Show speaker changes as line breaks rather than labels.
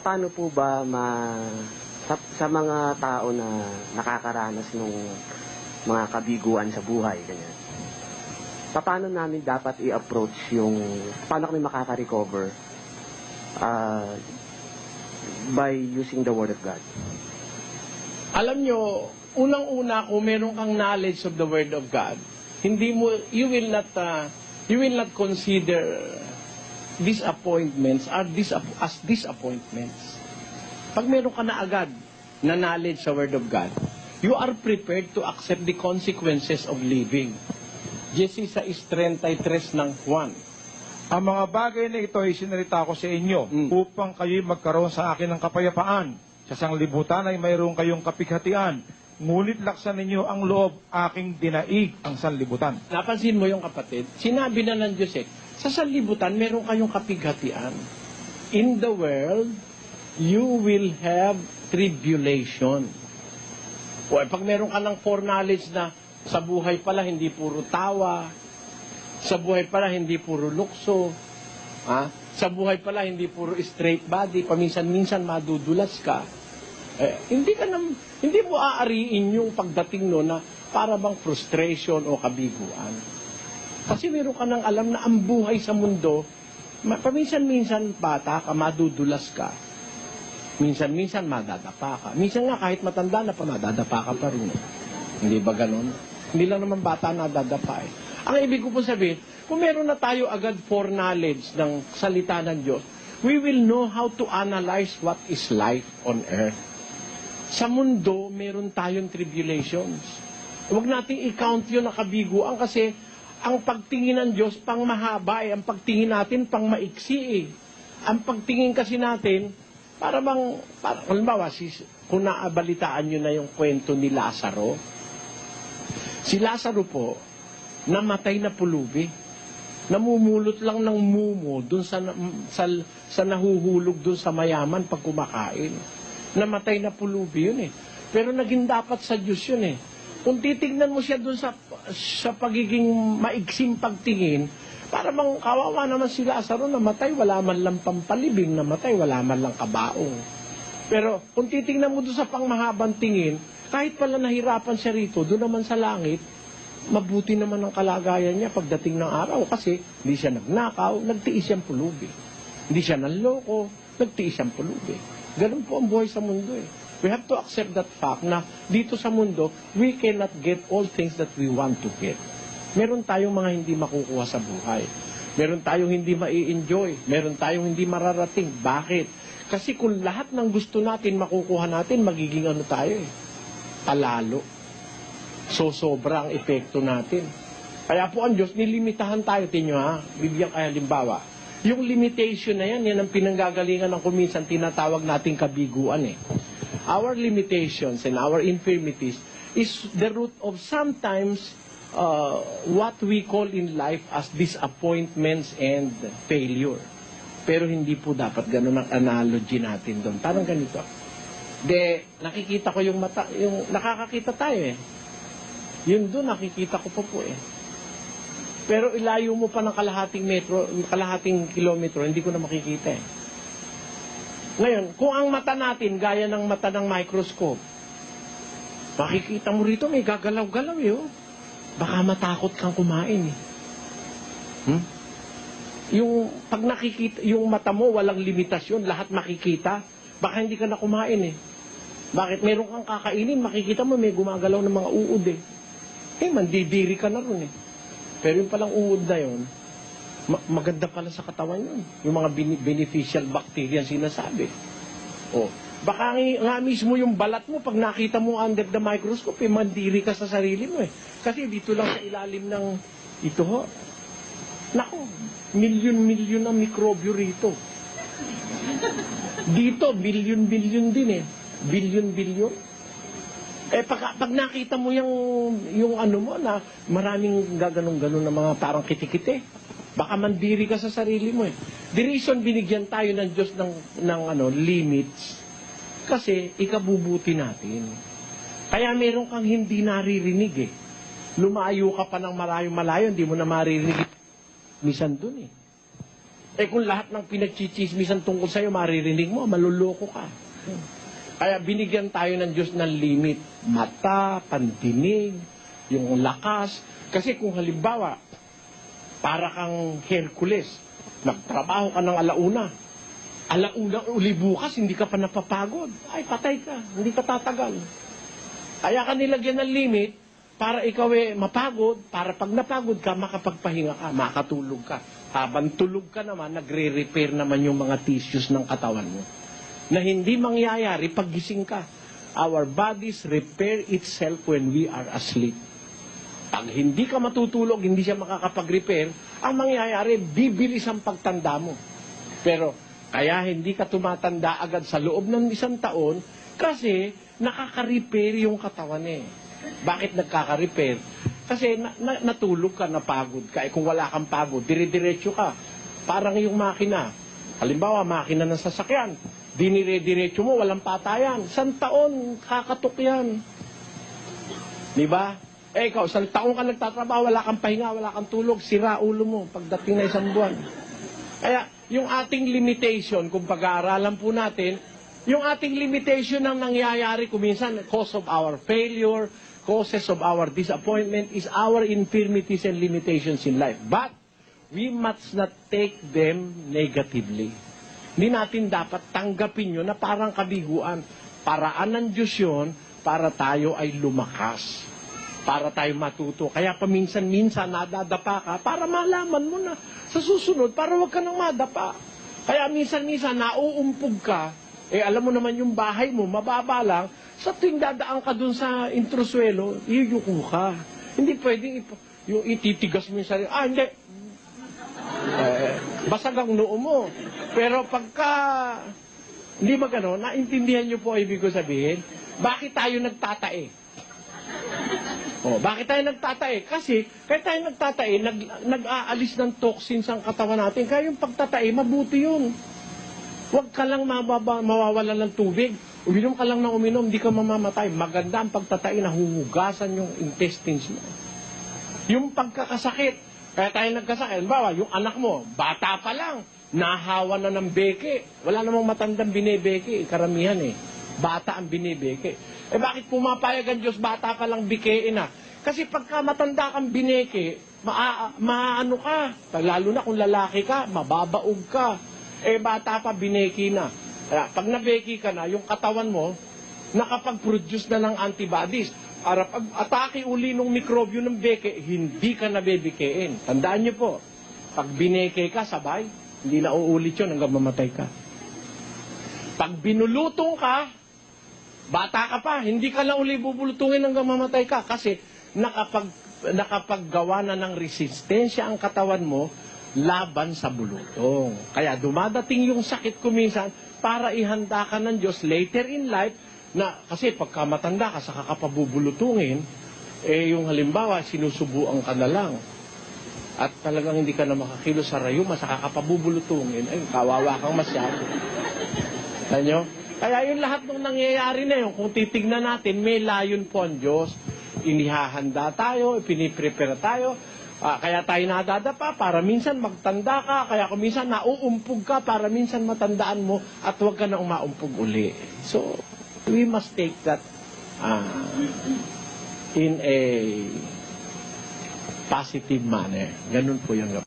paano po ba ma sa, sa mga tao na nakakaranas ng mga kabiguan sa buhay, ganyan. Paano namin dapat i-approach yung, paano kami makaka-recover uh, by using the Word of God?
Alam nyo, unang-una kung meron kang knowledge of the Word of God, hindi mo, you will not, uh, you will not consider disappointments are dis as disappointments. Pag meron ka na agad na knowledge sa Word of God, you are prepared to accept the consequences of living. Jesse sa is 33 ng Juan.
Ang mga bagay na ito ay sinalita ko sa inyo
Mm.
upang kayo'y magkaroon sa akin ng kapayapaan. Sa sanglibutan ay mayroon kayong kapighatian. Ngunit laksan ninyo ang loob aking dinaig ang sanlibutan.
Napansin mo yung kapatid? Sinabi na ng Diyos eh, sa sanlibutan meron kayong kapighatian. In the world, you will have tribulation. O pag meron ka ng foreknowledge na sa buhay pala hindi puro tawa, sa buhay pala hindi puro lukso, ha? sa buhay pala hindi puro straight body, paminsan-minsan madudulas ka, eh, hindi ka nam, hindi mo aariin yung pagdating no na para bang frustration o kabiguan. Kasi meron ka nang alam na ang buhay sa mundo, paminsan-minsan bata ka, madudulas ka. Minsan-minsan madadapa ka. Minsan nga kahit matanda na pa, madadapa ka pa rin. Hindi ba ganon? Hindi lang naman bata na dadapa eh. Ang ibig ko po sabihin, kung meron na tayo agad foreknowledge ng salita ng Diyos, we will know how to analyze what is life on earth. Sa mundo, meron tayong tribulations. Huwag nating i-count yun na kabiguan kasi ang pagtingin ng Diyos pang mahaba eh. Ang pagtingin natin pang maiksi eh. Ang pagtingin kasi natin, para bang, para, halimbawa, si, kung naabalitaan nyo na yung kwento ni Lazaro, si Lazaro po, namatay na pulubi. Namumulot lang ng mumo dun sa, sa, sa nahuhulog dun sa mayaman pag kumakain. Namatay na pulubi yun eh. Pero naging dapat sa Diyos yun eh. Kung titignan mo siya dun sa, sa pagiging maiksing pagtingin, para bang kawawa naman si Lazaro namatay, wala man lang pampalibing, namatay, wala man lang kabaong. Pero kung titignan mo doon sa pangmahabang tingin, kahit pala nahirapan siya rito, doon naman sa langit, mabuti naman ang kalagayan niya pagdating ng araw kasi hindi siya nagnakaw, nagtiis siyang pulubi. Hindi siya nanloko, nagtiis siyang pulubi. Ganun po ang buhay sa mundo eh. We have to accept that fact na dito sa mundo, we cannot get all things that we want to get. Meron tayong mga hindi makukuha sa buhay. Meron tayong hindi mai-enjoy. Meron tayong hindi mararating. Bakit? Kasi kung lahat ng gusto natin makukuha natin, magiging ano tayo eh. Palalo. So, sobra ang epekto natin. Kaya po ang Diyos, nilimitahan tayo, tinyo ha, bibigyan kaya halimbawa. Yung limitation na yan, yan ang pinanggagalingan ng kuminsan tinatawag nating kabiguan eh. Our limitations and our infirmities is the root of sometimes uh, what we call in life as disappointments and failure. Pero hindi po dapat ganun ang analogy natin doon. Parang ganito. De, nakikita ko yung mata, yung nakakakita tayo eh. Yun doon, nakikita ko pa po eh. Pero ilayo mo pa ng kalahating metro, kalahating kilometro, hindi ko na makikita eh. Ngayon, kung ang mata natin gaya ng mata ng microscope, makikita mo rito may gagalaw-galaw eh. Oh. Baka matakot kang kumain eh. Hmm? Yung pag nakikita, yung mata mo walang limitasyon, lahat makikita, baka hindi ka na kumain eh. Bakit? Meron kang kakainin, makikita mo may gumagalaw ng mga uod eh. Eh, mandidiri ka na ron eh. Pero yung palang uod na yun, ma- maganda pala sa katawan yun. Yung mga bene- beneficial bacteria sinasabi. O, baka nga, mismo yung balat mo, pag nakita mo under the microscope, eh, mandiri ka sa sarili mo eh. Kasi dito lang sa ilalim ng ito ho. Nako, milyon-milyon ang mikrobyo rito. Dito, bilyon-bilyon din eh. Bilyon-bilyon. Eh, pag, pag nakita mo yung, yung ano mo na maraming gaganong-ganon na mga parang kitikite, baka mandiri ka sa sarili mo eh. The reason binigyan tayo ng Diyos ng, ng ano, limits, kasi ikabubuti natin. Kaya meron kang hindi naririnig eh. Lumayo ka pa ng malayo-malayo, hindi mo na maririnig. Misan dun eh. Eh kung lahat ng pinagchichismisan tungkol sa'yo, maririnig mo, maluloko ka. Kaya binigyan tayo ng Diyos ng limit. Mata, pandinig, yung lakas. Kasi kung halimbawa, para kang Hercules, nagtrabaho ka ng alauna, alauna uli bukas, hindi ka pa napapagod. Ay, patay ka, hindi ka tatagal. Kaya ka nilagyan ng limit para ikaw eh mapagod, para pag napagod ka, makapagpahinga ka, makatulog ka. Habang tulog ka naman, nagre-repair naman yung mga tissues ng katawan mo. Na hindi mangyayari pag gising ka. Our bodies repair itself when we are asleep. Pag hindi ka matutulog, hindi siya makakapag-repair, ang mangyayari, bibilis ang pagtanda mo. Pero, kaya hindi ka tumatanda agad sa loob ng isang taon kasi nakaka-repair yung katawan eh. Bakit nagkaka-repair? Kasi na, na- natulog ka, napagod ka. Eh kung wala kang pagod, dire-diretso ka. Parang yung makina. Halimbawa, makina ng sasakyan. Dinire-diretso mo, walang patayan. Isang taon, kakatok yan. Di ba? Eh ikaw, isang taon ka nagtatrabaho, wala kang pahinga, wala kang tulog, sira ulo mo pagdating na isang buwan. Kaya yung ating limitation, kung pag-aaralan po natin, yung ating limitation ang nangyayari kuminsan, cause of our failure, causes of our disappointment is our infirmities and limitations in life. But we must not take them negatively. Hindi natin dapat tanggapin yun na parang kabiguan. Paraan ng Diyos yun para tayo ay lumakas. Para tayo matuto. Kaya paminsan-minsan nadadapa ka para malaman mo na sa susunod para wag ka nang madapa. Kaya minsan-minsan nauumpog ka, eh alam mo naman yung bahay mo, mababa lang, sa tuwing dadaan ka dun sa introswelo, iyuko ka. Hindi pwedeng ip- yung ititigas mo yung sarili. Ah, hindi, eh, basag ang noo mo. Pero pagka, hindi ba gano'n, naintindihan niyo po ibig ko sabihin? Bakit tayo nagtatae? Oh, bakit tayo nagtatae? Kasi, kaya tayo nagtatae, nag, nag-aalis ng toxins ang katawan natin. Kaya yung pagtatae, mabuti yun. Huwag ka lang mababa, mawawala ng tubig. Uminom ka lang ng uminom, hindi ka mamamatay. Maganda ang pagtatae na huhugasan yung intestines mo. Yung pagkakasakit, kaya tayo nagkasakit. Bawa, yung anak mo, bata pa lang, nahawa na ng beke. Wala namang matandang binebeke, karamihan eh. Bata ang binebeke. Eh bakit pumapayag ang Diyos, bata ka lang bikein na? Kasi pagka matanda kang bineke, maa, maano ka, lalo na kung lalaki ka, mababaog ka. Eh bata pa, bineki na. Kaya pag nabeki ka na, yung katawan mo, nakapag-produce na ng antibodies. Para pag atake uli ng mikrobyo ng beke, hindi ka nabebikein. Tandaan niyo po, pag bineke ka, sabay, hindi na uulit yun hanggang mamatay ka. Pag binulutong ka, bata ka pa, hindi ka na uli bubulutungin hanggang mamatay ka. Kasi nakapag, nakapaggawa na ng resistensya ang katawan mo laban sa bulutong. Kaya dumadating yung sakit kuminsan para ihanda ka ng Diyos later in life na kasi pagka matanda ka sa kakapabubulutungin, eh yung halimbawa sinusubuan ka na lang at talagang hindi ka na makakilos sa rayuma sa kakapabubulutungin, ay kawawa kang masyado. Alam nyo? Kaya yung lahat ng nangyayari na yun, kung titignan natin, may layon po ang Diyos. Inihahanda tayo, piniprepare tayo. Ah, kaya tayo nadadapa para minsan magtanda ka, kaya kung minsan nauumpog ka para minsan matandaan mo at huwag ka na umaumpog uli. So, we must take that ah, in a positive manner. Ganun po yung